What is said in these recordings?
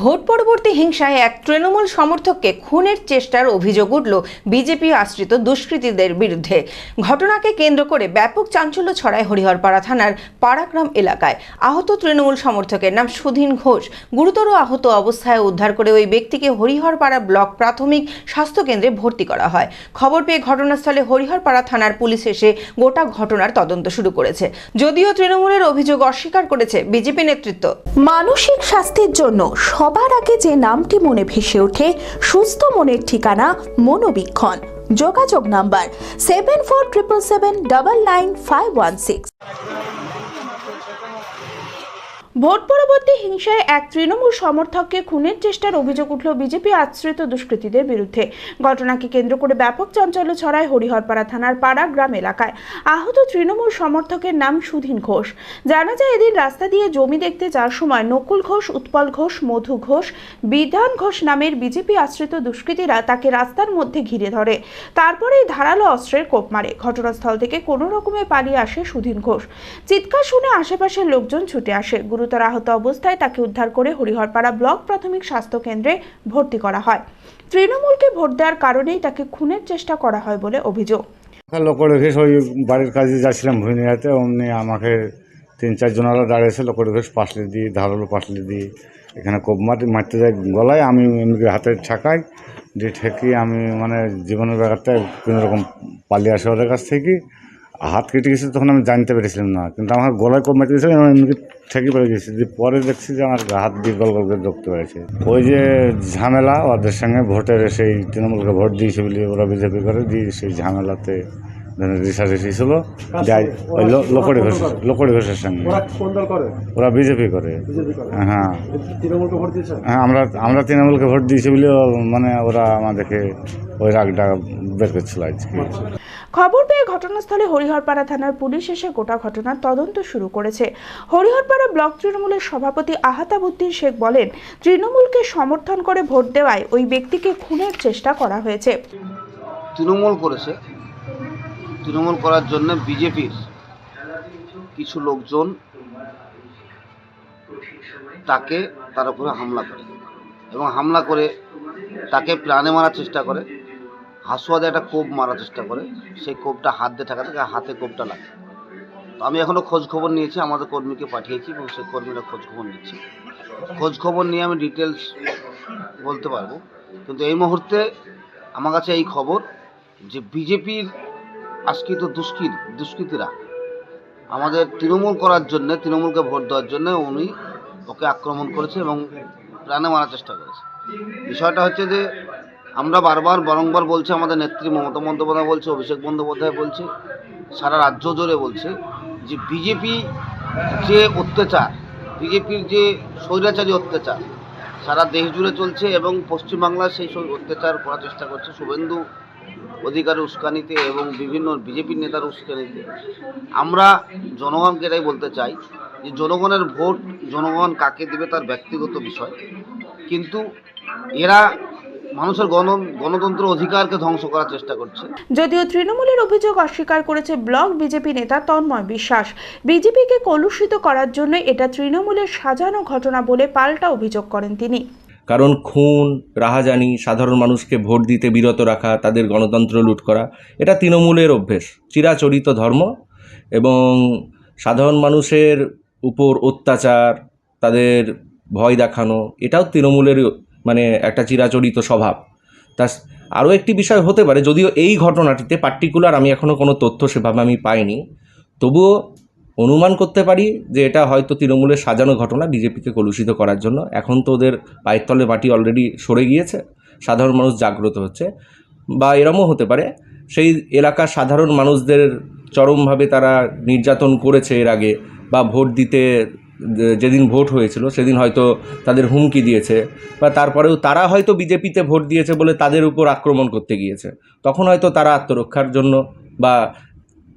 Vote পরবর্তী হিংসায় এক তৃণমূল সমর্থককে খুনের চেষ্টার অভিযোগ উঠল বিজেপি আশ্রিত দুষ্কৃতীদের বিরুদ্ধে। ঘটনাকে কেন্দ্র করে ব্যাপক চাঞ্চল্য ছড়ায় হরিহরপাড়া থানার পাড়াগ্রাম এলাকায়। আহত তৃণমূল সমর্থকের নাম সুধীন ঘোষ। গুরুতর আহত অবস্থায় উদ্ধার করে ওই ব্যক্তিকে হরিহরপাড়া ব্লক প্রাথমিক স্বাস্থ্যকেন্দ্রে ভর্তি করা হয়। খবর পেয়ে ঘটনাস্থলে হরিহরপাড়া থানার পুলিশ এসে গোটা ঘটনার তদন্ত শুরু করেছে। যদিও তৃণমূলের অভিযোগ অস্বীকার করেছে বিজেপি নেতৃত্ব। মানসিক স্বাস্থ্যের জন্য সবার আগে যে নামটি মনে ভেসে ওঠে, সুস্থ মনের ঠিকানা মনোবীক্ষণ। যোগাযোগ number seven four triple seven double nine five one six vote পরবর্তী হিংসায় এক তৃণমূল সমর্থককে খুনের চেষ্টার অভিযোগ উঠল বিজেপি আশ্রিত দুষ্কৃতীদের বিরুদ্ধে। ঘটনাকে কেন্দ্র করে ব্যাপক চাঞ্চল্য ছড়ায় হরিহরপাড়া থানার পাড়া গ্রাম এলাকায়। আহত তৃণমূল সমর্থকের নাম সুধীন ঘোষ। জানা যায় এদিন রাস্তা দিয়ে জমি দেখতে যাওয়ার সময় নকুল ঘোষ, উৎপল ঘোষ, মধু ঘোষ, বিধান ঘোষ নামের বিজেপি আশ্রিত দুষ্কৃতীরা তাকে রাস্তার মধ্যে ঘিরে ধরে। তারপরেই ধারালো অস্ত্রের কোপ মারে। ঘটনাস্থল থেকে কোনো রকমে পালিয়ে আসে সুধীন ঘোষ। চিৎকার শুনে আশেপাশের লোকজন ছুটে আসে। গুরুতর আহত অবস্থায় তাকে উদ্ধার করে হরিহরপাড়া ব্লক প্রাথমিক স্বাস্থ্য কেন্দ্রে ভর্তি করা হয়। তৃণমূলকে ভোট দেওয়ার কারণেই তাকে খুনের চেষ্টা করা হয় বলে অভিযোগ। লোক রেখে ওই বাড়ির কাজে যাচ্ছিলাম ভুইনিয়াতে, অমনি আমাকে তিন চারজন আলো দাঁড়িয়েছে লোক রেখে পাশলে দিই ধারালো পাশলে দিই এখানে কোপ মাটি, মারতে যাই গলায়, আমি এমনি হাতে ঠাকাই দিয়ে ঠেকি আমি মানে জীবনের ব্যাপারটা কোনো রকম পালিয়ে আসে ওদের কাছ থেকে। হাত কেটে গেছে তখন আমি জানতে পেরেছিলাম না, কিন্তু আমার গলায় কোপ মারতে গেছিলাম আমি এমনি ঠেকি পড়ে গেছি যে পরে দেখছি যে আমার হাত দিয়ে গল গল করে রক্ত পেরেছে। ওই যে ঝামেলা, ওদের সঙ্গে ভোটের সেই তৃণমূলকে ভোট দিয়েছে বলে ওরা বিজেপি করে, দিয়ে সেই ঝামেলাতে রিসার্চ ছিল যাই ওই লো- লোকড়ি ঘোষ লোকড়ি ঘোষের সঙ্গে। ওরা কোন দল করে? ওরা বিজেপি করে। হ্যাঁ। হ্যাঁ আমরা আমরা তৃণমূলকে ভোট দিয়েছি বলে মানে ওরা আমাদেরকে ওই রাগটা বের করছিল আজকে। খবর পেয়ে ঘটনাস্থলে হরিহরপাড়া থানার পুলিশ এসে গোটা ঘটনার তদন্ত শুরু করেছে। হরিহরপাড়া ব্লক তৃণমূলের সভাপতি আহাতাবুদ্দিন শেখ বলেন তৃণমূলকে সমর্থন করে ভোট দেওয়ায় ওই ব্যক্তিকে খুনের চেষ্টা করা হয়েছে। তৃণমূল করেছে। তৃণমূল করার জন্য বিজেপির কিছু লোকজন তাকে তার উপরে হামলা করে এবং হামলা করে তাকে প্রাণে মারার চেষ্টা করে হাসুয়াদে একটা কোপ মারার চেষ্টা করে, সেই কোপটা হাত দিয়ে ঠেকা থেকে, হাতে কোপটা লাগে। তো আমি এখনও খোঁজ খবর নিয়েছি, আমাদের কর্মীকে পাঠিয়েছি এবং সেই কর্মীরা খোঁজ খবর নিচ্ছে। খবর নিয়ে আমি ডিটেলস বলতে পারব, কিন্তু এই মুহূর্তে আমার কাছে এই খবর যে বিজেপির আজকিত দুষ্কৃত, দুষ্কৃতীরা। আমাদের তৃণমূল করার জন্য, তৃণমূলকে ভোট দেওয়ার জন্য উনি ওকে আক্রমণ করেছে এবং প্রাণে মারার চেষ্টা করেছে। বিষয়টা হচ্ছে যে, আমরা বারবার বারংবার বলছি, আমাদের নেত্রী মমতা বন্দ্যোপাধ্যায় বলছে, অভিষেক বন্দ্যোপাধ্যায় বলছে, সারা রাজ্য জুড়ে বলছে যে, বিজেপি যে অত্যাচার, বিজেপির যে স্বৈরাচারী অত্যাচার, সারা দেশ জুড়ে চলছে এবং পশ্চিমবাংলায় সেই অত্যাচার করার চেষ্টা করছে শুভেন্দু অধিকারের উস্কানিতে এবং বিভিন্ন বিজেপির নেতার উস্কানিতে। আমরা জনগণকে এটাই বলতে চাই যে জনগণের ভোট জনগণ কাকে দেবে তার ব্যক্তিগত বিষয়। কিন্তু এরা মানুষের গণ, গণতন্ত্র অধিকারকে ধ্বংস করার চেষ্টা করছে। যদিও তৃণমূলের অভিযোগ অস্বীকার করেছে ব্লক বিজেপি নেতা তন্ময় বিশ্বাস, বিজেপিকে কলুষিত করার জন্য এটা তৃণমূলের সাজানো ঘটনা বলে পাল্টা অভিযোগ করেন তিনি। কারণ খুন, রাহাজানি, সাধারণ মানুষকে ভোট দিতে বিরত রাখা, তাদের গণতন্ত্র লুট করা, এটা তৃণমূলের অভ্যেস। চিরাচরিত ধর্ম এবং সাধারণ মানুষের উপর অত্যাচার, তাদের ভয় দেখানো, এটাও তৃণমূলের মানে একটা চিরাচরিত স্বভাব। তা আরও একটি বিষয় হতে পারে, যদিও এই ঘটনাটিতে পার্টিকুলার আমি এখনও কোনো তথ্য সেভাবে আমি পাইনি। তবুও অনুমান করতে পারি যে এটা হয়তো তৃণমূলের সাজানো ঘটনা বিজেপিকে কলুষিত করার জন্য। এখন তো ওদের পায়ের তলে মাটি অলরেডি সরে গিয়েছে, সাধারণ মানুষ জাগ্রত হচ্ছে বা এরমও হতে পারে। সেই এলাকার সাধারণ মানুষদের চরমভাবে তারা নির্যাতন করেছে এর আগে বা ভোট দিতে, যেদিন ভোট হয়েছিল সেদিন হয়তো তাদের হুমকি দিয়েছে বা তারপরেও তারা হয়তো বিজেপিতে ভোট দিয়েছে বলে তাদের উপর আক্রমণ করতে গিয়েছে। তখন হয়তো তারা আত্মরক্ষার জন্য বা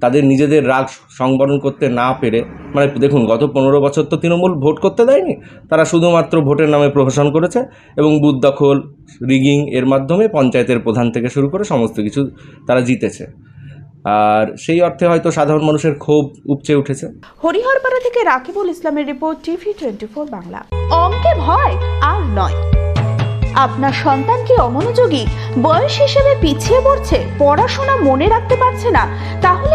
তাদের নিজেদের রাগ সংবরণ করতে না পেরে মানে দেখুন, গত পনেরো বছর তো তৃণমূল ভোট করতে দেয়নি, তারা শুধুমাত্র ভোটের নামে প্রহসন করেছে এবং বুথ দখল, রিগিং এর মাধ্যমে পঞ্চায়েতের প্রধান থেকে শুরু করে সমস্ত কিছু তারা জিতেছে। আর সেই অর্থে হয়তো সাধারণ মানুষের ক্ষোভ উপচে উঠেছে। হরিহরপাড়া থেকে রাকিবুল ইসলামের report TV twenty four Bangla. অঙ্কে ভয় আর নয়। আপনার সন্তান কি অমনোযোগী? বয়স হিসেবে পিছিয়ে পড়ছে, পড়াশোনা মনে রাখতে পারছে না, তাহলে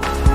Bye.